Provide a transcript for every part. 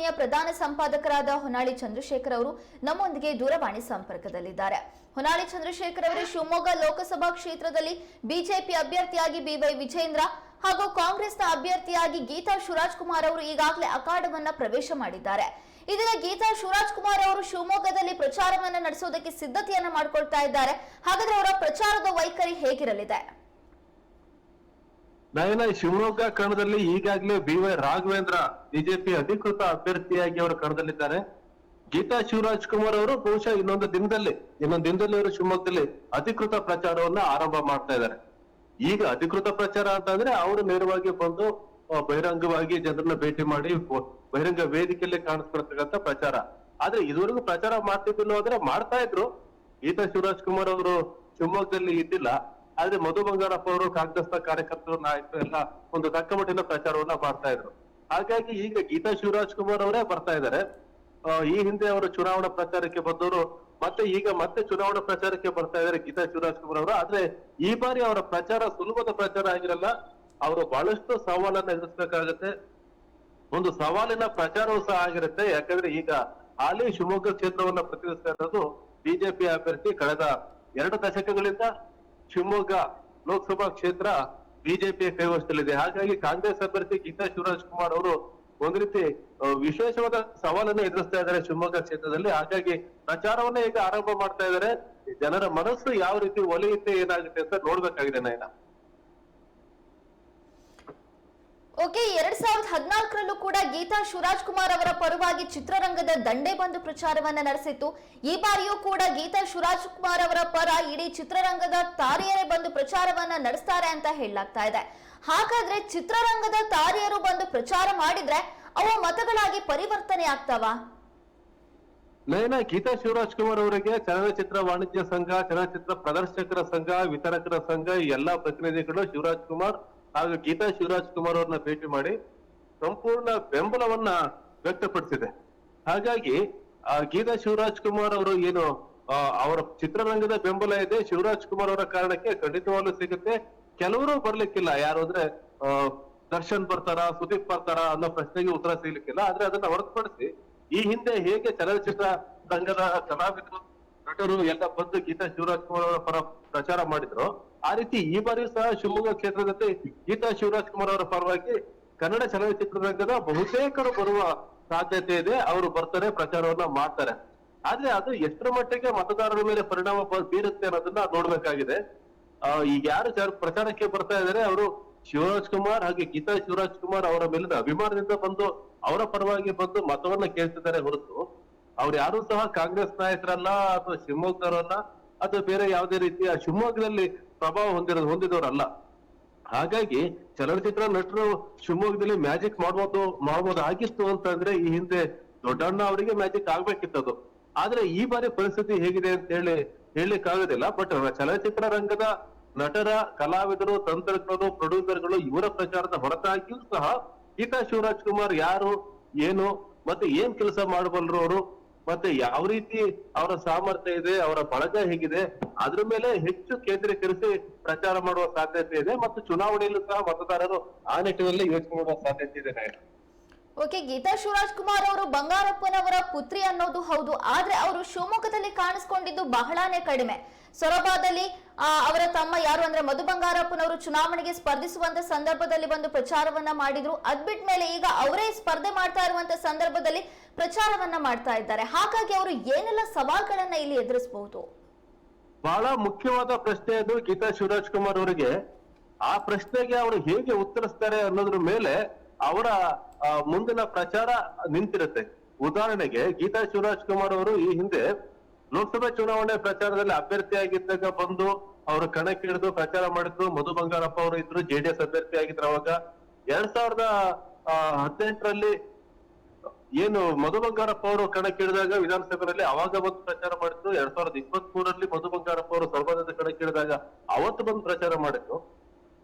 ವಾಹಿನಿಯ ಪ್ರಧಾನ ಸಂಪಾದಕರಾದ ಹೊನ್ನಾಳಿ ಚಂದ್ರಶೇಖರ್ ಅವರು ನಮ್ಮೊಂದಿಗೆ ದೂರವಾಣಿ ಸಂಪರ್ಕದಲ್ಲಿದ್ದಾರೆ. ಹೊನ್ನಾಳಿ ಚಂದ್ರಶೇಖರ್ ಅವರು ಶಿವಮೊಗ್ಗ ಲೋಕಸಭಾ ಕ್ಷೇತ್ರದಲ್ಲಿ ಬಿಜೆಪಿ ಅಭ್ಯರ್ಥಿಯಾಗಿ ಬಿವೈ ವಿಜೇಂದ್ರ ಹಾಗೂ ಕಾಂಗ್ರೆಸ್ನ ಅಭ್ಯರ್ಥಿಯಾಗಿ ಗೀತಾ ಶಿವರಾಜ್ ಕುಮಾರ್ ಅವರು ಈಗಾಗಲೇ ಅಖಾಡವನ್ನ ಪ್ರವೇಶ ಮಾಡಿದ್ದಾರೆ. ಇದೀಗ ಗೀತಾ ಶಿವರಾಜ್ ಕುಮಾರ್ ಅವರು ಶಿವಮೊಗ್ಗದಲ್ಲಿ ಪ್ರಚಾರವನ್ನ ನಡೆಸೋದಕ್ಕೆ ಸಿದ್ಧತೆಯನ್ನ ಮಾಡ್ಕೊಳ್ತಾ ಇದ್ದಾರೆ. ಹಾಗಾದ್ರೆ ಅವರ ಪ್ರಚಾರದ ವೈಖರಿ ಹೇಗಿರಲಿದೆ? ನಯನ ಶಿವಮೊಗ್ಗ ಕಣದಲ್ಲಿ ಈಗಾಗಲೇ ಬಿ ವೈ ರಾಘವೇಂದ್ರ, ಬಿಜೆಪಿ ಅಧಿಕೃತ ಅಭ್ಯರ್ಥಿಯಾಗಿ ಅವರ ಕಣದಲ್ಲಿದ್ದಾರೆ. ಗೀತಾ ಶಿವರಾಜ್ ಕುಮಾರ್ ಅವರು ಬಹುಶಃ ಇನ್ನೊಂದು ದಿನದಲ್ಲಿ ಇನ್ನೊಂದು ದಿನದಲ್ಲಿ ಅವರು ಶಿವಮೊಗ್ಗದಲ್ಲಿ ಅಧಿಕೃತ ಪ್ರಚಾರವನ್ನ ಆರಂಭ ಮಾಡ್ತಾ ಇದ್ದಾರೆ. ಈಗ ಅಧಿಕೃತ ಪ್ರಚಾರ ಅಂತಂದ್ರೆ ಅವರು ನೇರವಾಗಿ ಬಂದು ಬಹಿರಂಗವಾಗಿ ಜನರನ್ನ ಭೇಟಿ ಮಾಡಿ ಬಹಿರಂಗ ವೇದಿಕೆಯಲ್ಲಿ ಕಾಣಿಸ್ಕೊಳ್ತಕ್ಕಂಥ ಪ್ರಚಾರ. ಆದ್ರೆ ಇದುವರೆಗೂ ಪ್ರಚಾರ ಮಾಡ್ತಿದ್ದಿಲ್ಲ ಅಂದ್ರೆ ಮಾಡ್ತಾ ಇದ್ರು. ಗೀತಾ ಶಿವರಾಜ್ ಕುಮಾರ್ ಅವರು ಶಿವಮೊಗ್ಗದಲ್ಲಿ ಇದ್ದಿಲ್ಲ. ಆದ್ರೆ ಮಧು ಬಂಗಾರಪ್ಪ ಅವರು ಕಾಂಗ್ರೆಸ್ನ ಕಾರ್ಯಕರ್ತರು ನಾಯಕರು ಎಲ್ಲ ಒಂದು ತಕ್ಕ ಮಟ್ಟಿನ ಪ್ರಚಾರವನ್ನ ಮಾಡ್ತಾ ಇದ್ರು. ಹಾಗಾಗಿ ಈಗ ಗೀತಾ ಶಿವರಾಜ್ ಕುಮಾರ್ ಅವರೇ ಬರ್ತಾ ಇದ್ದಾರೆ ಈ ಹಿಂದೆ ಅವರು ಚುನಾವಣಾ ಪ್ರಚಾರಕ್ಕೆ ಬಂದವರು, ಮತ್ತೆ ಈಗ ಮತ್ತೆ ಚುನಾವಣಾ ಪ್ರಚಾರಕ್ಕೆ ಬರ್ತಾ ಇದ್ದಾರೆ ಗೀತಾ ಶಿವರಾಜ್ ಕುಮಾರ್ ಅವರು. ಆದ್ರೆ ಈ ಬಾರಿ ಅವರ ಪ್ರಚಾರ ಸುಲಭದ ಪ್ರಚಾರ ಆಗಿರಲ್ಲ, ಅವರು ಬಹಳಷ್ಟು ಸವಾಲನ್ನ ಎದುರಿಸಬೇಕಾಗತ್ತೆ. ಒಂದು ಸವಾಲಿನ ಪ್ರಚಾರವೂ ಸಹ ಆಗಿರುತ್ತೆ. ಯಾಕಂದ್ರೆ ಈಗ ಹಾಲಿ ಶಿವಮೊಗ್ಗ ಕ್ಷೇತ್ರವನ್ನ ಪ್ರತಿನಿಧಿಸ್ತಾ ಇರೋದು ಬಿಜೆಪಿ ಅಭ್ಯರ್ಥಿ ಕಳೆದ ಎರಡು ದಶಕಗಳಿಂದ ಶಿವಮೊಗ್ಗ ಲೋಕಸಭಾ ಕ್ಷೇತ್ರ ಬಿಜೆಪಿ ಕೈವಶದಲ್ಲಿದೆ ಹಾಗಾಗಿ ಕಾಂಗ್ರೆಸ್ ಅಭ್ಯರ್ಥಿ ಗೀತಾ ಶಿವರಾಜ್ ಕುಮಾರ್ ಅವರು ಒಂದ್ ರೀತಿ ವಿಶೇಷವಾದ ಸವಾಲನ್ನು ಎದುರಿಸ್ತಾ ಇದ್ದಾರೆ ಶಿವಮೊಗ್ಗ ಕ್ಷೇತ್ರದಲ್ಲಿ. ಹಾಗಾಗಿ ಪ್ರಚಾರವನ್ನ ಈಗ ಆರಂಭ ಮಾಡ್ತಾ ಇದ್ದಾರೆ. ಜನರ ಮನಸ್ಸು ಯಾವ ರೀತಿ ಒಲಿಯುತ್ತೆ ಏನಾಗುತ್ತೆ ಅಂತ ನೋಡ್ಬೇಕಾಗಿದೆ ನಯನ. ಓಕೆ, ಎರಡ್ ಸಾವಿರದ ಹದಿನಾಲ್ಕರಲ್ಲೂ ಕೂಡ ಗೀತಾ ಶಿವರಾಜ್ ಕುಮಾರ್ ಅವರ ಪರವಾಗಿ ಚಿತ್ರರಂಗದ ದಂಡೆ ಬಂದು ಪ್ರಚಾರವನ್ನ ನಡೆಸಿತ್ತು. ಈ ಬಾರಿಯೂ ಕೂಡ ಗೀತಾ ಶಿವರಾಜ್ ಕುಮಾರ್ ಅವರ ಪರ ಇಡೀ ಚಿತ್ರರಂಗದ ತಾರೆಯರೇ ಬಂದು ಪ್ರಚಾರವನ್ನ ನಡೆಸ್ತಾರೆ ಅಂತ ಹೇಳಲಾಗ್ತಾ ಇದೆ. ಹಾಗಾದ್ರೆ ಚಿತ್ರರಂಗದ ತಾರೆಯರು ಬಂದು ಪ್ರಚಾರ ಮಾಡಿದ್ರೆ ಅವ ಮತಗಳಾಗಿ ಪರಿವರ್ತನೆ ಆಗ್ತಾವಾ? ನಯನ ಗೀತಾ ಶಿವರಾಜ್ ಕುಮಾರ್ ಅವರಿಗೆ ಚಲನಚಿತ್ರ ವಾಣಿಜ್ಯ ಸಂಘ, ಚಲನಚಿತ್ರ ಪ್ರದರ್ಶಕರ ಸಂಘ, ವಿತರಕರ ಸಂಘ ಎಲ್ಲಾ ಪ್ರತಿನಿಧಿಗಳು ಶಿವರಾಜ್ ಕುಮಾರ್ ಹಾಗೂ ಗೀತಾ ಶಿವರಾಜ್ ಕುಮಾರ್ ಅವ್ರನ್ನ ಭೇಟಿ ಮಾಡಿ ಸಂಪೂರ್ಣ ಬೆಂಬಲವನ್ನ ವ್ಯಕ್ತಪಡಿಸಿದೆ. ಹಾಗಾಗಿ, ಆ, ಗೀತಾ ಶಿವರಾಜ್ ಕುಮಾರ್ ಅವರು ಏನು ಅವರ ಚಿತ್ರರಂಗದ ಬೆಂಬಲ ಇದೆ, ಶಿವರಾಜ್ ಕುಮಾರ್ ಅವರ ಕಾರಣಕ್ಕೆ ಖಂಡಿತವಾಗ್ಲೂ ಸಿಗುತ್ತೆ. ಕೆಲವರು ಬರ್ಲಿಕ್ಕಿಲ್ಲ, ಯಾರು ಅಂದ್ರೆ ದರ್ಶನ್ ಬರ್ತಾರ, ಸುದೀಪ್ ಬರ್ತಾರ ಅನ್ನೋ ಪ್ರಶ್ನೆಗೆ ಉತ್ತರ ಸಿಗ್ಲಿಕ್ಕಿಲ್ಲ, ಆದ್ರೆ ಅದನ್ನ ಹೊರತುಪಡಿಸಿ ಈ ಹಿಂದೆ ಹೇಗೆ ಚಲನಚಿತ್ರ ರಂಗದ ಕಲಾವಿದರು ನಟರು ಎಲ್ಲ ಬಂದು ಗೀತಾ ಶಿವರಾಜ್ ಕುಮಾರ್ ಅವರ ಪರ ಪ್ರಚಾರ ಮಾಡಿದ್ರು. ಆ ರೀತಿ ಈ ಬಾರಿ ಸಹ ಶಿವಮೊಗ್ಗ ಕ್ಷೇತ್ರದಲ್ಲಿ ಗೀತಾ ಶಿವರಾಜ್ ಕುಮಾರ್ ಅವರ ಪರವಾಗಿ ಕನ್ನಡ ಚಲನಚಿತ್ರರಂಗದ ಬಹುತೇಕರು ಬರುವ ಸಾಧ್ಯತೆ ಇದೆ. ಅವರು ಬರ್ತಾರೆ, ಪ್ರಚಾರವನ್ನ ಮಾಡ್ತಾರೆ. ಆದ್ರೆ ಅದು ಎಷ್ಟರ ಮಟ್ಟಿಗೆ ಮತದಾರರ ಮೇಲೆ ಪರಿಣಾಮ ಬೀರುತ್ತೆ ಅನ್ನೋದನ್ನ ನೋಡ್ಬೇಕಾಗಿದೆ. ಈಗ ಯಾರು ಪ್ರಚಾರಕ್ಕೆ ಬರ್ತಾ ಇದಾರೆ ಅವರು ಶಿವರಾಜ್ ಕುಮಾರ್ ಹಾಗೆ ಗೀತಾ ಶಿವರಾಜ್ ಕುಮಾರ್ ಅವರ ಮೇಲಿನ ಅಭಿಮಾನದಿಂದ ಬಂದು ಅವರ ಪರವಾಗಿ ಬಂದು ಮತವನ್ನ ಕೇಳ್ತಿದ್ದಾರೆ ಹೊರತು ಅವ್ರು ಯಾರು ಸಹ ಕಾಂಗ್ರೆಸ್ ನಾಯಕರಲ್ಲ ಅಥವಾ ಶಿವಮೊಗ್ಗರಲ್ಲ ಅಥವಾ ಬೇರೆ ಯಾವುದೇ ರೀತಿಯ ಶಿವಮೊಗ್ಗದಲ್ಲಿ ಪ್ರಭಾವ ಹೊಂದಿರೋ ಹೊಂದಿದವರಲ್ಲ. ಹಾಗಾಗಿ ಚಲನಚಿತ್ರ ನಟರು ಶಿವಮೊಗ್ಗದಲ್ಲಿ ಮ್ಯಾಜಿಕ್ ಮಾಡ್ಬೋದು ಮಾಡ್ಬೋದು ಆಗಿತ್ತು ಅಂತಂದ್ರೆ ಈ ಹಿಂದೆ ದೊಡ್ಡಣ್ಣ ಅವರಿಗೆ ಮ್ಯಾಜಿಕ್ ಆಗ್ಬೇಕಿತ್ತದು. ಆದ್ರೆ ಈ ಬಾರಿ ಪರಿಸ್ಥಿತಿ ಹೇಗಿದೆ ಅಂತ ಹೇಳಿ ಹೇಳಲಿಕ್ಕೆ ಆಗೋದಿಲ್ಲ ಬಟ್ ಚಲನಚಿತ್ರ ರಂಗದ ನಟರ, ಕಲಾವಿದರು, ತಂತ್ರಜ್ಞರು, ಪ್ರೊಡ್ಯೂಸರ್ಗಳು ಇವರ ಪ್ರಚಾರದ ಹೊರತಾಗಿಯೂ ಸಹ ಗೀತಾ ಶಿವರಾಜ್ ಕುಮಾರ್ ಯಾರು, ಏನು, ಮತ್ತೆ ಏನ್ ಕೆಲಸ ಮಾಡಬಲ್ಲರು ಅವರು ಮತ್ತೆ ಯಾವ ರೀತಿ ಅವರ ಸಾಮರ್ಥ್ಯ ಇದೆ, ಅವರ ಬಳಗ ಹೇಗಿದೆ, ಅದ್ರ ಮೇಲೆ ಹೆಚ್ಚು ಕೇಂದ್ರೀಕರಿಸಿ ಪ್ರಚಾರ ಮಾಡುವ ಸಾಧ್ಯತೆ ಇದೆ ಮತ್ತು ಚುನಾವಣೆಯಲ್ಲೂ ಸಹ ಮತದಾರರು ಆ ನಿಟ್ಟಿನಲ್ಲಿ ಯೋಚನೆ ಮಾಡುವ ಸಾಧ್ಯತೆ ಇದೆ ಓಕೆ, ಗೀತಾ ಶಿವರಾಜ್ ಕುಮಾರ್ ಅವರು ಬಂಗಾರಪ್ಪನವರ ಪುತ್ರಿ ಅನ್ನೋದು ಹೌದು, ಆದ್ರೆ ಅವರು ಶಿವಮೊಗ್ಗದಲ್ಲಿ ಕಾಣಿಸ್ಕೊಂಡಿದ್ದು ಬಹಳಾನೇ ಕಡಿಮೆ. ಸೊರಬಾದಲ್ಲಿ ಅವರ ತಮ್ಮ ಯಾರು ಅಂದ್ರೆ ಮಧು ಬಂಗಾರಪ್ಪನವರು ಚುನಾವಣೆಗೆ ಸ್ಪರ್ಧಿಸುವಂತ ಸಂದರ್ಭದಲ್ಲಿ ಬಂದು ಪ್ರಚಾರವನ್ನ ಮಾಡಿದ್ರು. ಅದ್ಬಿಟ್ ಮೇಲೆ ಈಗ ಅವರೇ ಸ್ಪರ್ಧೆ ಮಾಡ್ತಾ ಇರುವಂತ ಸಂದರ್ಭದಲ್ಲಿ ಪ್ರಚಾರವನ್ನ ಮಾಡ್ತಾ ಇದ್ದಾರೆ. ಹಾಗಾಗಿ ಅವರು ಏನೆಲ್ಲ ಸವಾಲುಗಳನ್ನ ಇಲ್ಲಿ ಎದುರಿಸಬಹುದು? ಬಹಳ ಮುಖ್ಯವಾದ ಪ್ರಶ್ನೆ ಅದು ಗೀತಾ ಶಿವರಾಜ್ ಕುಮಾರ್ ಅವರಿಗೆ. ಆ ಪ್ರಶ್ನೆಗೆ ಅವರು ಹೇಗೆ ಉತ್ತರಿಸ್ತಾರೆ ಅನ್ನೋದ್ರ ಮೇಲೆ ಅವರ ಮುಂದಿನ ಪ್ರಚಾರ ನಿಂತಿರುತ್ತೆ. ಉದಾಹರಣೆಗೆ ಗೀತಾ ಶಿವರಾಜ್ ಕುಮಾರ್ ಅವರು ಈ ಹಿಂದೆ ಲೋಕಸಭಾ ಚುನಾವಣೆ ಪ್ರಚಾರದಲ್ಲಿ ಅಭ್ಯರ್ಥಿಯಾಗಿದ್ದಾಗ ಬಂದು ಅವರು ಕಣಕ್ಕಿಳಿದು ಪ್ರಚಾರ ಮಾಡಿದ್ರು. ಮಧು ಬಂಗಾರಪ್ಪ ಅವರು ಇದ್ರು ಜೆಡಿಎಸ್ ಅಭ್ಯರ್ಥಿ ಆಗಿದ್ರು ಅವಾಗ. ಎರಡ್ ಸಾವಿರದ ಹದಿನೆಂಟರಲ್ಲಿ ಏನು ಮಧು ಬಂಗಾರಪ್ಪ ಅವರು ಕಣಕ್ಕಿಳಿದಾಗ ವಿಧಾನಸಭೆಯಲ್ಲಿ ಅವಾಗ ಬಂದು ಪ್ರಚಾರ ಮಾಡಿದ್ರು. ಎರಡ್ ಸಾವಿರದ ಇಪ್ಪತ್ತ್ ಮೂರರಲ್ಲಿ ಮಧು ಬಂಗಾರಪ್ಪ ಅವರು ಸರ್ವಾಧಿಕ ಕಣಕ್ಕಿಳಿದಾಗ ಅವತ್ತು ಬಂದು ಪ್ರಚಾರ ಮಾಡಿದ್ರು.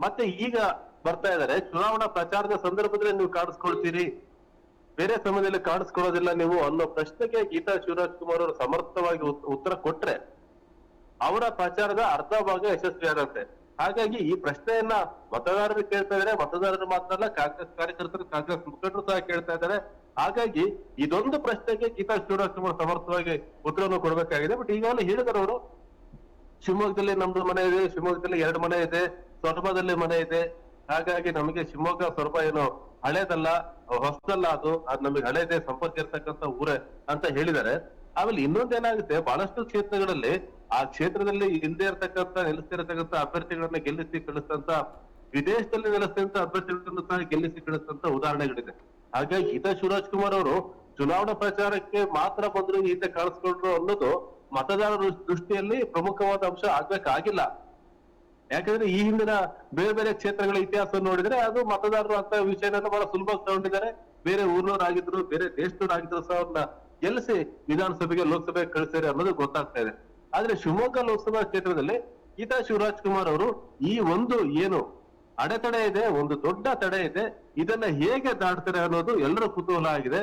ಮತ್ತೆ ಈಗ ಬರ್ತಾ ಇದಾರೆ ಚುನಾವಣಾ ಪ್ರಚಾರದ ಸಂದರ್ಭದಲ್ಲಿ ನೀವು ಕಾಣಿಸ್ಕೊಳ್ತೀರಿ. ಬೇರೆ ಸಮಯದಲ್ಲಿ ಕಾಣಿಸ್ಕೊಳ್ಳೋದಿಲ್ಲ ನೀವು ಅನ್ನೋ ಪ್ರಶ್ನೆಗೆ ಗೀತಾ ಶಿವರಾಜ್ ಕುಮಾರ್ ಅವರು ಸಮರ್ಥವಾಗಿ ಉತ್ತರ ಕೊಟ್ರೆ ಅವರ ಪ್ರಚಾರದ ಅರ್ಧ ಭಾಗ ಯಶಸ್ವಿ ಆಗತ್ತೆ ಹಾಗಾಗಿ ಈ ಪ್ರಶ್ನೆಯನ್ನ ಮತದಾರರು ಕೇಳ್ತಾ ಇದಾರೆ. ಮತದಾರರು ಮಾತ್ರ ಅಲ್ಲ, ಕಾಂಗ್ರೆಸ್ ಕಾರ್ಯಕರ್ತರು, ಕಾಂಗ್ರೆಸ್ ಮುಖಂಡರು ಸಹ ಕೇಳ್ತಾ ಇದ್ದಾರೆ ಹಾಗಾಗಿ ಇದೊಂದು ಪ್ರಶ್ನೆಗೆ ಗೀತಾ ಶಿವರಾಜ್ ಕುಮಾರ್ ಸಮರ್ಥವಾಗಿ ಉತ್ತರವನ್ನು ಕೊಡಬೇಕಾಗಿದೆ. ಬಟ್ ಈಗಾಗಲೇ ಅವರು, ಶಿವಮೊಗ್ಗದಲ್ಲಿ ನಮ್ದು ಮನೆ ಇದೆ, ಶಿವಮೊಗ್ಗದಲ್ಲಿ ಎರಡು ಮನೆ ಇದೆ ಸೊರಬದಲ್ಲಿ ಮನೆ ಇದೆ. ಹಾಗಾಗಿ ನಮಗೆ ಶಿವಮೊಗ್ಗ ಸ್ವಲ್ಪ ಏನು ಹಳೇದಲ್ಲ, ಹೊಸದಲ್ಲ ಅದು, ಅದ್ ನಮಗೆ ಹಳೇದೇ ಸಂಪರ್ಕ ಇರ್ತಕ್ಕಂಥ ಊರೇ ಅಂತ ಹೇಳಿದ್ದಾರೆ. ಆಮೇಲೆ ಇನ್ನೊಂದೇನಾಗುತ್ತೆ ಬಹಳಷ್ಟು ಕ್ಷೇತ್ರಗಳಲ್ಲಿ ಆ ಕ್ಷೇತ್ರದಲ್ಲಿ ಹಿಂದೆ ಇರತಕ್ಕಂತ ನೆಲೆಸ್ತಿರತಕ್ಕಂತ ಅಭ್ಯರ್ಥಿಗಳನ್ನ ಗೆಲ್ಲಿಸಿ ಕಳಿಸ್ತಂತ ವಿದೇಶದಲ್ಲಿ ನೆಲೆಸಿದಂತ ಅಭ್ಯರ್ಥಿಗಳನ್ನು ಸಹ ಗೆಲ್ಲಿಸಿ ಕಳಿಸ್ತಂತ ಉದಾಹರಣೆಗಳಿದೆ. ಹಾಗಾಗಿ ಗೀತಾ ಶಿವರಾಜ್ ಕುಮಾರ್ ಅವರು ಚುನಾವಣಾ ಪ್ರಚಾರಕ್ಕೆ ಮಾತ್ರ ಬಂದ್ರು, ಈತ ಕಾಣಿಸ್ಕೊಂಡ್ರು ಅನ್ನೋದು ಮತದಾರರ ದೃಷ್ಟಿಯಲ್ಲಿ ಪ್ರಮುಖವಾದ ಅಂಶ ಆಗ್ಬೇಕಾಗಿಲ್ಲ. ಯಾಕಂದ್ರೆ ಈ ಹಿಂದಿನ ಬೇರೆ ಬೇರೆ ಕ್ಷೇತ್ರಗಳ ಇತಿಹಾಸ ನೋಡಿದ್ರೆ ಅದು ಮತದಾರರು ಅಂತ ವಿಷಯನ ಬಹಳ ಸುಲಭವಾಗಿ ತಗೊಂಡಿದ್ದಾರೆ. ಬೇರೆ ಊರ್ನವರಾಗಿದ್ರು, ಬೇರೆ ದೇಶದವರಾಗಿದ್ರು ಸಹ ಅವ್ರನ್ನ ಗೆಲ್ಲಿಸಿ ವಿಧಾನಸಭೆಗೆ, ಲೋಕಸಭೆಗೆ ಕಳಿಸ್ತಾರೆ ಅನ್ನೋದು ಗೊತ್ತಾಗ್ತಾ ಇದೆ. ಆದ್ರೆ ಶಿವಮೊಗ್ಗ ಲೋಕಸಭಾ ಕ್ಷೇತ್ರದಲ್ಲಿ ಗೀತಾ ಶಿವರಾಜ್ ಕುಮಾರ್ ಅವರು ಈ ಒಂದು ಏನು ಅಡೆತಡೆ ಇದೆ, ಒಂದು ದೊಡ್ಡ ತಡೆ ಇದೆ, ಇದನ್ನ ಹೇಗೆ ದಾಟ್ತಾರೆ ಅನ್ನೋದು ಎಲ್ಲರ ಕುತೂಹಲ ಆಗಿದೆ.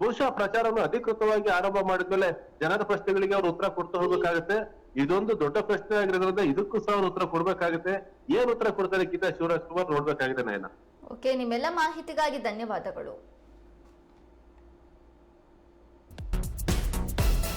ಬಹುಶಃ ಪ್ರಚಾರವನ್ನು ಅಧಿಕೃತವಾಗಿ ಆರಂಭ ಮಾಡಿದ್ಮೇಲೆ ಜನರ ಪ್ರಶ್ನೆಗಳಿಗೆ ಅವರು ಉತ್ತರ ಕೊಡ್ತಾ ಹೋಗ್ಬೇಕಾಗುತ್ತೆ. ಇದೊಂದು ದೊಡ್ಡ ಪ್ರಶ್ನೆ ಆಗಿರೋದ್ರಿಂದ ಇದಕ್ಕೂ ಸಹ ಉತ್ತರ ಕೊಡ್ಬೇಕಾಗುತ್ತೆ. ಏನ್ ಉತ್ತರ ಕೊಡ್ತಾರೆ ಗೀತಾ ಶಿವರಾಜ್ ಕುಮಾರ್ ನೋಡ್ಬೇಕಾಗಿದೆ ನಯನ. ಓಕೆ ನಿಮ್ಮೆಲ್ಲ ಮಾಹಿತಿಗಾಗಿ ಧನ್ಯವಾದಗಳು.